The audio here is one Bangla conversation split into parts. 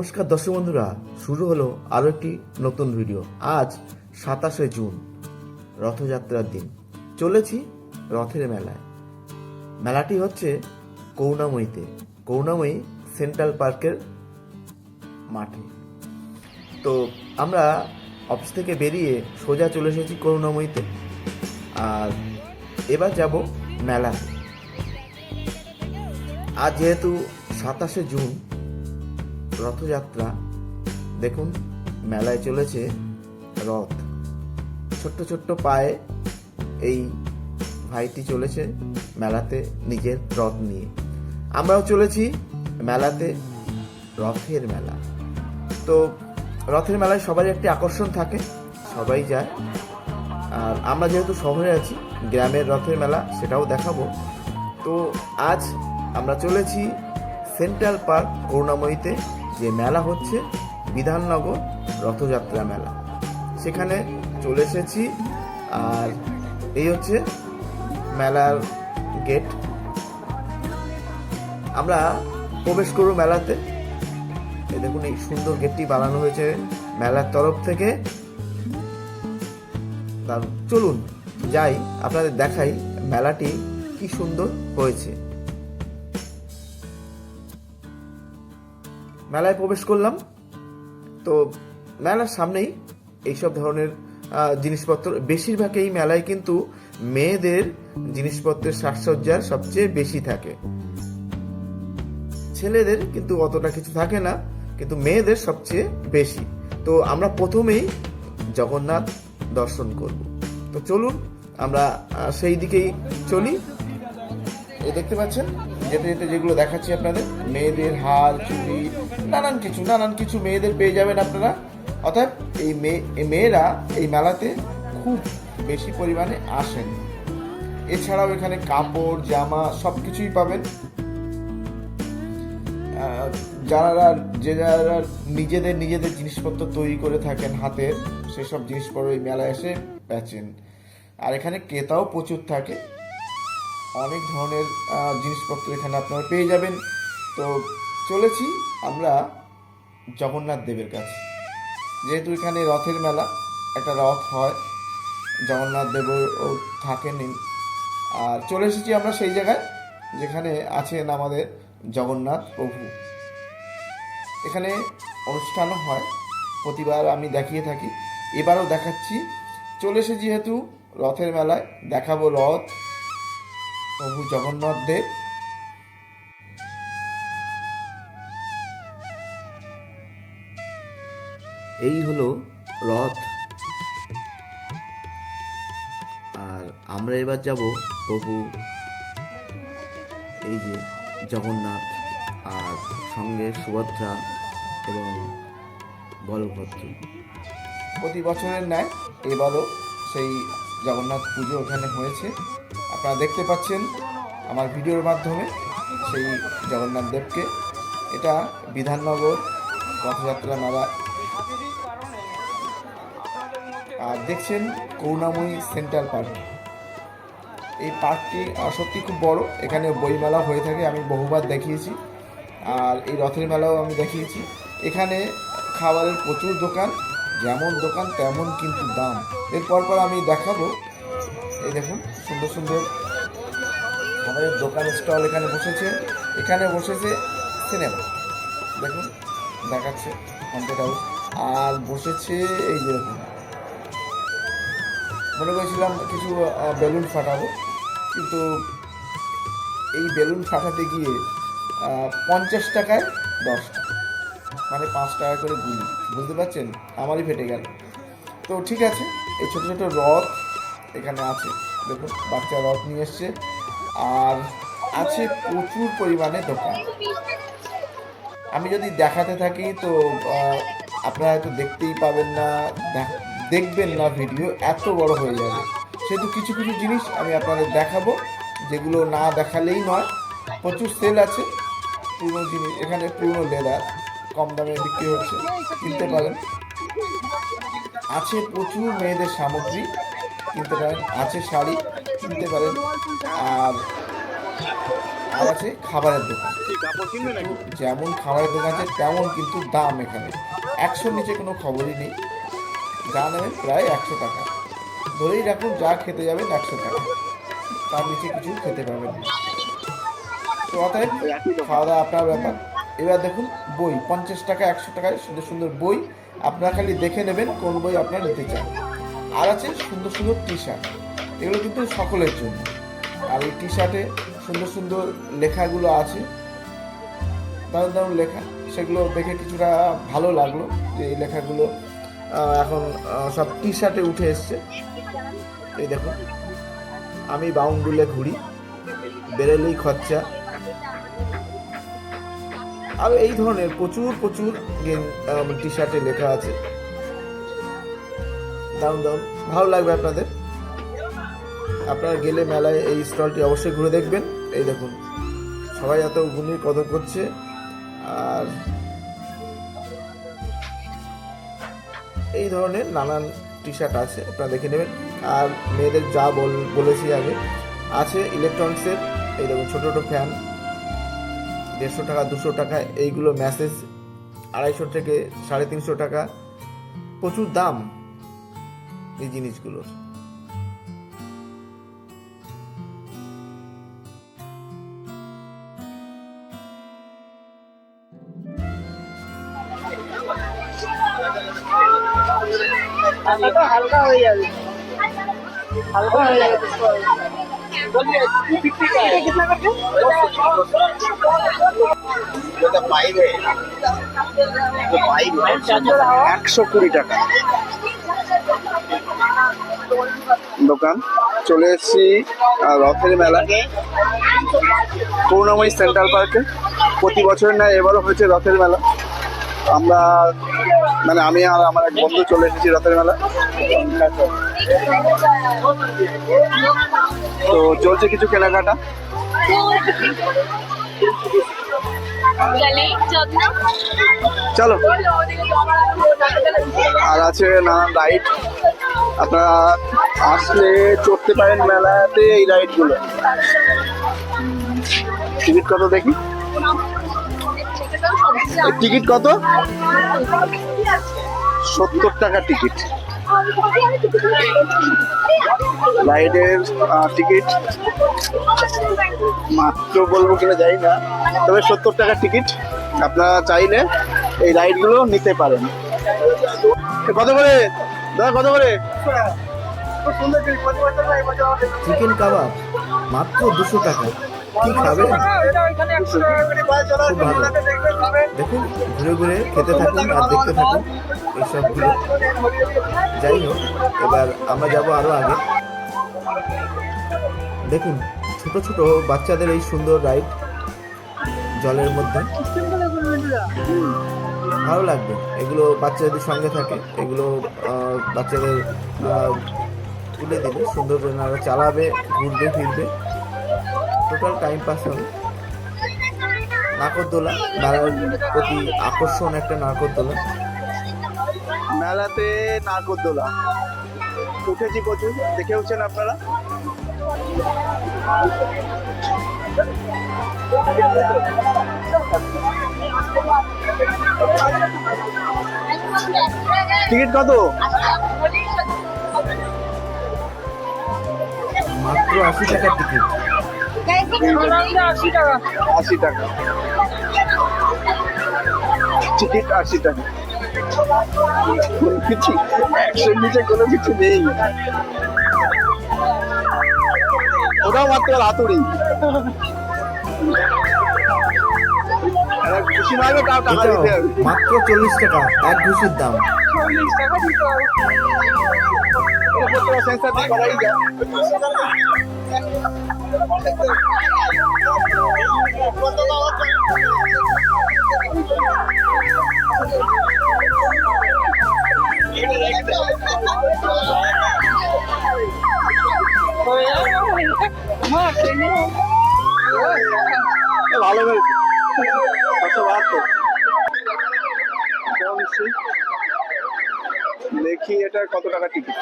নমস্কার দর্শক বন্ধুরা, শুরু হলো আরও একটি নতুন ভিডিও। আজ সাতাশে জুন, রথযাত্রার দিন। চলেছি রথের মেলায়। মেলাটি হচ্ছে করুণাময়ীতে। করুণাময়ী সেন্ট্রাল পার্কের মাঠে। তো আমরা অফিস থেকে বেরিয়ে সোজা চলে এসেছি করুণাময়ীতে। আর এবার যাব মেলাতে আজ যেহেতু সাতাশে জুন রথযাত্রা, দেখুন, মেলায় চলেছে রথ। ছোট্ট ছোট্ট পায়ে এই ভাইটি চলেছে মেলাতে নিজের রথ নিয়ে। আমরাও চলেছি মেলাতে রথের মেলা। তো রথের মেলায় সবারই একটি আকর্ষণ থাকে, সবাই যায়। আর আমরা যেহেতু শহরে আছি, গ্রামের রথের মেলা সেটাও দেখাবো। তো আজ আমরা চলেছি সেন্ট্রাল পার্ক, করুণাময়ীতে। যে মেলা হচ্ছে, বিধাননগর রথযাত্রা মেলা। সেখানে চলে এসেছি, আর এই হচ্ছে মেলার গেট। আমরা প্রবেশ করব মেলাতে। দেখুন, এই সুন্দর গেটটি বানানো হয়েছে মেলার তরফ থেকে। চলুন, যাই, আপনাদের দেখাই মেলাটি কি সুন্দর হয়েছে। মেলায় প্রবেশ করলাম। তো মেলার সামনেই এইসব ধরনের জিনিসপত্র, বেশিরভাগ এই মেলায় কিন্তু মেয়েদের জিনিসপত্রের সাজসজ্জার সবচেয়ে বেশি থাকে। ছেলেদের কিন্তু অতটা কিছু থাকে না, কিন্তু মেয়েদের সবচেয়ে বেশি। তো আমরা প্রথমেই জগন্নাথ দর্শন করব। তো চলুন, আমরা সেই দিকেই চলি। এই দেখতে পাচ্ছেন? যেতে যেতে যেগুলো দেখাচ্ছি আপনাদের, মেয়েদের হার, চুড়ি, নানান কিছু নানান কিছু মেয়েদের পেয়ে যাবেন আপনারা। অর্থাৎ এই মেয়ে মেয়েরা এই মেলাতে খুব বেশি পরিমাণে আসেন। এছাড়াও এখানে কাপড়, জামা সব কিছুই পাবেন যারা যে যারা নিজেদের নিজেদের জিনিসপত্র তৈরি করে থাকেন হাতের, সেসব জিনিসপত্র এই মেলায় এসে বেচেন। আর এখানে ক্রেতাও প্রচুর থাকে। অনেক ধরনের জিনিসপত্র এখানে আপনারা পেয়ে যাবেন। তো চলেছি আমরা জগন্নাথ দেবের কাছে। যেহেতু এখানে রথের মেলা, একটা রথ হয়, জগন্নাথ দেবও থাকেন। আর চলে এসেছি আমরা সেই জায়গায়, যেখানে আছেন আমাদের জগন্নাথ প্রভু। এখানে অনুষ্ঠানও হয়, প্রতিবার আমি দেখিয়ে থাকি। এবারও দেখাচ্ছি। চলে এসে যেহেতু রথের মেলায়, দেখাবো রথ। প্রভু জগন্নাথ দেব। এই হলো রথ। আর আমরা এবার যাব প্রভু, এই যে জগন্নাথ আর সঙ্গে সুভদ্রা এবং বলভদ্র। প্রতি বছরের ন্যায় এবারও সেই জগন্নাথ পুজো ওখানে হয়েছে। আপনারা দেখতে পাচ্ছেন আমার ভিডিওর মাধ্যমে সেই জগন্নাথ দেবকে। এটা বিধাননগর রথযাত্রা মেলা। আর দেখছেন করুণাময়ী সেন্ট্রাল পার্ক। এই পার্কটি সত্যি খুব বড়। এখানে বইমেলা হয়ে থাকে, আমি বহুবার দেখিয়েছি। আর এই রথের মেলাও আমি দেখিয়েছি। এখানে খাবারের প্রচুর দোকান, যেমন দোকান তেমন কিন্তু দাম। এরপর পর আমি দেখাবো এই দেখুন, সুন্দর সুন্দর আমাদের দোকান স্টল এখানে বসেছে। এখানে বসেছে সিনেমা। দেখুন, দেখাচ্ছে হন্টেড হাউস আর বসেছে এই যে দেখুন, মনে করেছিলাম কিছু বেলুন ফাটাবো, কিন্তু এই বেলুন ফাটাতে গিয়ে পঞ্চাশ টাকায় দশটা মানে পাঁচ টাকা করে গুলি। বুঝতে পারছেন? আমারই ফেটে গেল। তো ঠিক আছে, এই ছোটো ছোটো রথ এখানে আছে। দেখুন বাচ্চা রথ নিয়ে এসছে। আর আছে প্রচুর পরিমাণে দোকান। আমি যদি দেখাতে থাকি, তো আপনারা হয়তো দেখতেই পাবেন না, দেখ- দেখবেন না ভিডিও, এত বড় হয়ে যাবে। সেহেতু কিছু কিছু জিনিস আমি আপনাদের দেখাবো, যেগুলো না দেখালেই নয়। প্রচুর সেল আছে। পুরনো জিনিস, এখানে পুরনো লেদার কম দামে বিক্রি হচ্ছে। কিনতে পারেন। আছে প্রচুর মেয়েদের সামগ্রী। কিনতে পারেন। আছে শাড়ি কিনতে পারেন। আর আর আছে খাবারের দোকান। যেমন খাবারের দোকান আছে, তেমন কিন্তু দাম এখানে। একশোর নিচে কোনো খবরই নেই। যা নেবেন প্রায় একশো টাকা। ধরেই রাখুন, যা খেতে যাবেন একশো টাকা। তার নিচে কিছু খেতে পারবেন না। তো অতএব। খাওয়া দাওয়া আপনার ব্যাপার। এবার দেখুন, বই। পঞ্চাশ টাকা, একশো টাকায় সুন্দর সুন্দর বই। আপনারা খালি দেখে নেবেন কোন বই আপনারা নিতে চান। আর আছে সুন্দর সুন্দর টি শার্ট এগুলো কিন্তু সকলের জন্য। আর এই টি শার্টে সুন্দর সুন্দর লেখাগুলো আছে। দারুণ দারুণ লেখা। সেগুলো দেখে কিছুটা ভালো লাগল যে এই লেখাগুলো এখন সব টি শার্টে উঠে এসছে। এই দেখো আমি বাউন্ডুলে ঘুরি, বেরেলেই খরচা। আর এই ধরনের প্রচুর প্রচুর টি শার্টে লেখা আছে। দারুণ দারুণ। ভালো লাগবে আপনাদের। আপনারা গেলে মেলায় এই স্টলটি অবশ্যই ঘুরে দেখবেন। এই দেখুন, সবাই এত গুণের কদর করছে। আর এই ধরনের নানান টি শার্ট আছে, আপনারা দেখে নেবেন। আর মেয়েদের যা বল, বলেছি আগে, আছে ইলেকট্রনিক্সের এই দেখুন, ছোটো ছোটো ফ্যান দেড়শো টাকা, দুশো টাকা, এইগুলো ম্যাসেজ আড়াইশো থেকে সাড়ে তিনশো টাকা। প্রচুর দাম। এই জিনিসগুলোর। আচ্ছা, হালকা হয়ে যাবে। হালকা হয়ে যাবে আচ্ছা, একশো কুড়ি টাকা। দোকান। চলে এসেছি রথের মেলা করুণাময়ী সেন্ট্রাল পার্কে। প্রতি বছর না এবারও হয়েছে রথের মেলা। আমরা মানে আমি আর আমার এক বন্ধু চলে এসেছি রথের মেলা তো চলছে কিছু কেনাকাটা? চলে। আর আছে নানান রাইড আপনারা আসলে চড়তে পারেন মেলাতে এই রাইডগুলো টিকিট কত? দেখি টিকিট কত? সত্তর টাকা টিকিট। রাইডের টিকিট মাত্র বলব কিনা যাই না, তবে সত্তর টাকার টিকিট আপনারা চাইলে এই রাইডগুলো নিতে পারেন। কত করে? দাদা, কত করে? চিকেন কাবাব মাত্র দুশো টাকা। কি খাবেন খুব? ভালো। দেখুন ঘুরে ঘুরে খেতে থাকুন আর দেখতে থাকুন এইসবগুলো যাই হোক এবার আমরা যাব আরও আগে। দেখুন ছোট ছোট বাচ্চাদের এই সুন্দর রাইড জলের মধ্যে। ভালো লাগবে। এগুলো বাচ্চাদের সঙ্গে থাকে। এগুলো বাচ্চাদের তুলে দিলে সুন্দর করে ওরা চালাবে ঘুরবে ফিরবে। টোটাল টাইম পাস হবে নাকরদোলা মেলার প্রতি আকর্ষণ একটা নাকরদোলা মেলাতে নাগরদোলা। উঠেছি প্রচুর দেখে হচ্ছেন আপনারা? টিকিট কত? মাত্র আশি টাকার টিকিট। আশি টাকা। আশি টাকা টিকিট আশি টাকা। কিছু একশোর নিচে কোনো কিছু নেই। ওটাও মাত্র হাতুড়ি মাত্র চল্লিশ টাকা এক ঘুষির দাম। চল্লিশ টাকা দিতে হবে সেন্সার দিয়ে করাই যায়। ট্রেনে এ, ভালো হয়েছে। ছশো বাহাত্তর দেখি এটা কত টাকা টিকিট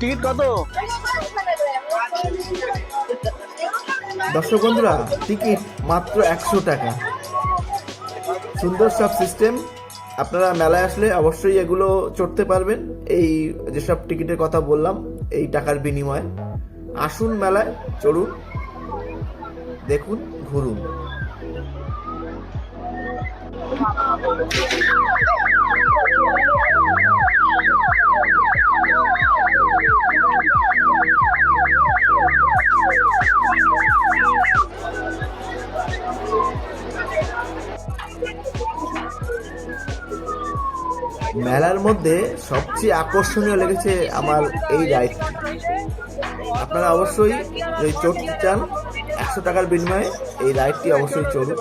টিকিট কত? দর্শক বন্ধুরা, টিকিট মাত্র একশো টাকা। সুন্দর সব সিস্টেম। আপনারা মেলায় আসলে অবশ্যই এগুলো চড়তে পারবেন। এই যেসব টিকিটের কথা বললাম, এই টাকার বিনিময়ে। আসুন মেলায়, চলুন। দেখুন ঘুরুন। মেলার মধ্যে সবচেয়ে আকর্ষণীয় লেগেছে আমার এই রাইডটি। আপনারা অবশ্যই চড়তে চান একশো টাকার বিনিময়ে এই রাইডটি অবশ্যই চলুন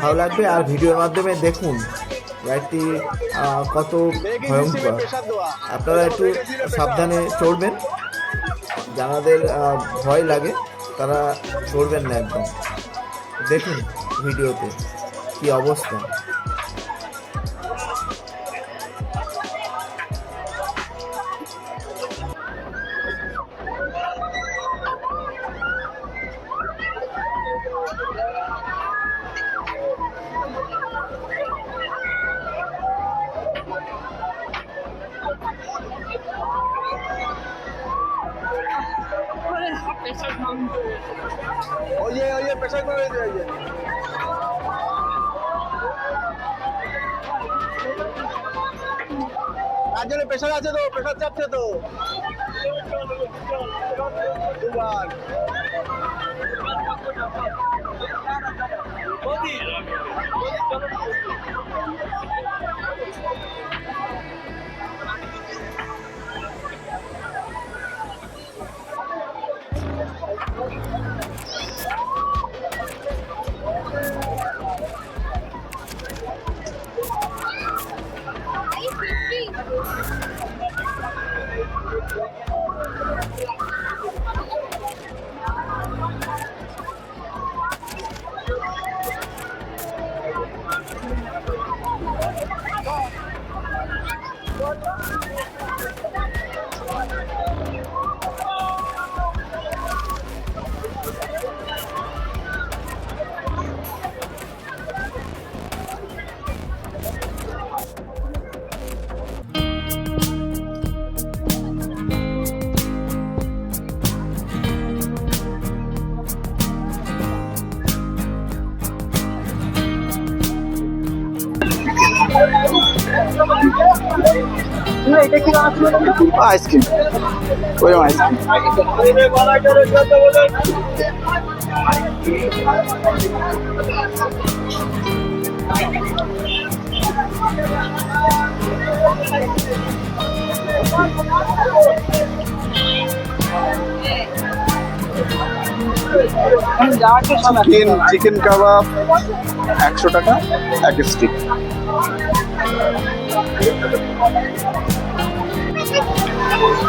ভালো লাগবে আর ভিডিওর মাধ্যমে দেখুন রাইডটি কত ভয়ঙ্কর। আপনারা একটু সাবধানে চড়বেন। যাদের ভয় লাগে, তারা চড়বেন না একদম। দেখুন ভিডিওতে কি অবস্থা। তার জন্য প্রেশার আছে তো প্রেশার চাপছে তো। দুবার আইসক্রিম। ওইরকম আইসক্রিম। চিকেন চিকেন কাবাব একশো টাকা এক স্টিক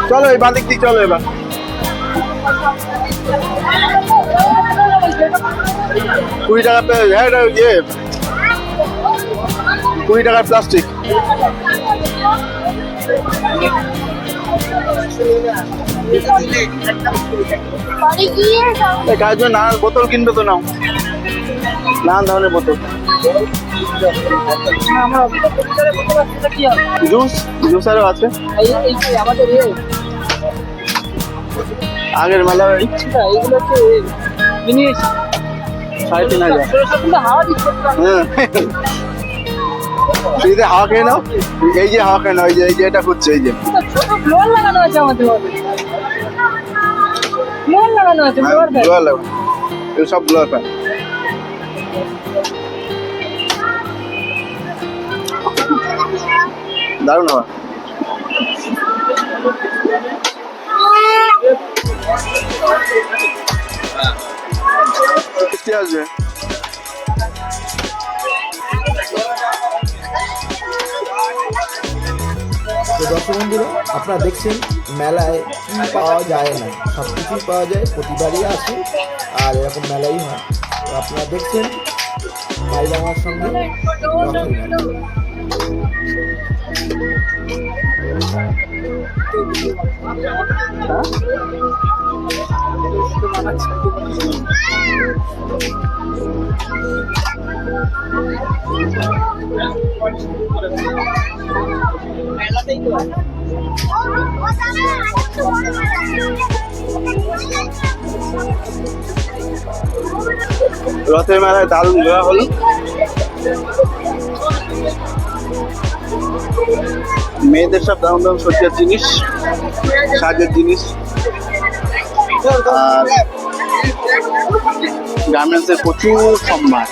চলো এই বাদিক দিক চলো এবার। কুড়ি টাকা হ্যাঁ এটা ইয়ে। কুড়ি টাকার প্লাস্টিক কাজ নানান বোতল কিনবে তো নাও। নানান ধরনের বোতল জুস জুসারও আছে। আগের মেলা এইগুলো হচ্ছে জিনিস সাড়ে তিন হাজার। হ্যাঁ। যদি হাওয়া খেয়ে নাও। এই যে হাওয়া খেয়ে নাও এই যে এই যে এটা করছে এই যে। লাগানো আছে আমাদের লাগানো। আছে সব ব্লোয়ার ফ্যান দারুণ হবে। কি আসবে? তো দর্শক বন্ধুরা আপনারা দেখছেন মেলায় কি পাওয়া যায় না? সব কিছুই পাওয়া যায় প্রতিবারই আছে আর এরকম মেলাই হয়। তো আপনারা দেখছেন মাইলামার সঙ্গে রথের মেলা। রথের মেলায় দারুণ ঘোরা হলো মেয়েদের সব দারুণ দারুণ সজ্জার জিনিস, সাজের জিনিস, আর গার্মেন্টসের প্রচুর সম্মান।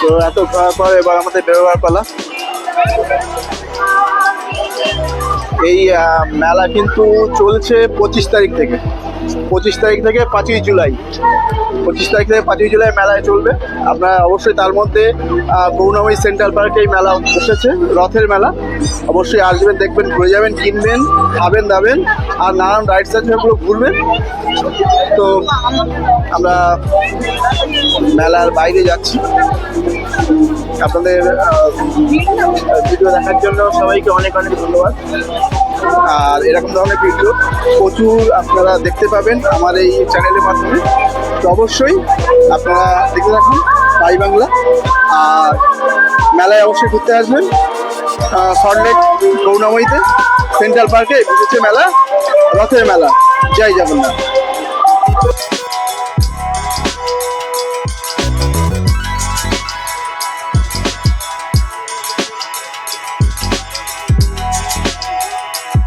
তো এত ঘোরার পর এবার আমাদের বেরোবার পালা। এই মেলা কিন্তু চলছে পঁচিশ তারিখ থেকে। পঁচিশ তারিখ থেকে পাঁচই জুলাই। পঁচিশ তারিখ থেকে পাঁচই জুলাই মেলায় চলবে। আপনারা অবশ্যই তার মধ্যে করুণাময়ী সেন্ট্রাল পার্কে এই মেলা বসেছে, রথের মেলা। অবশ্যই আসবেন, দেখবেন, ঘুরে যাবেন, কিনবেন, খাবেন, দাবেন, আর নানান রাইডস আছে ওগুলো ঘুরবেন। তো আমরা মেলার বাইরে যাচ্ছি। আপনাদের ভিডিও দেখার জন্য সবাইকে অনেক অনেক ধন্যবাদ। আর এরকম ধরনের ভিডিও প্রচুর আপনারা দেখতে পাবেন আমার এই চ্যানেলের মাধ্যমে। তো অবশ্যই আপনারা দেখতে থাকুন পাই বাংলা। আর মেলায় অবশ্যই ঘুরতে আসবেন। সল্টলেক করুণাময়ীতে সেন্ট্রাল পার্কে বসেছে মেলা, রথের মেলা। জয় জগন্নাথ।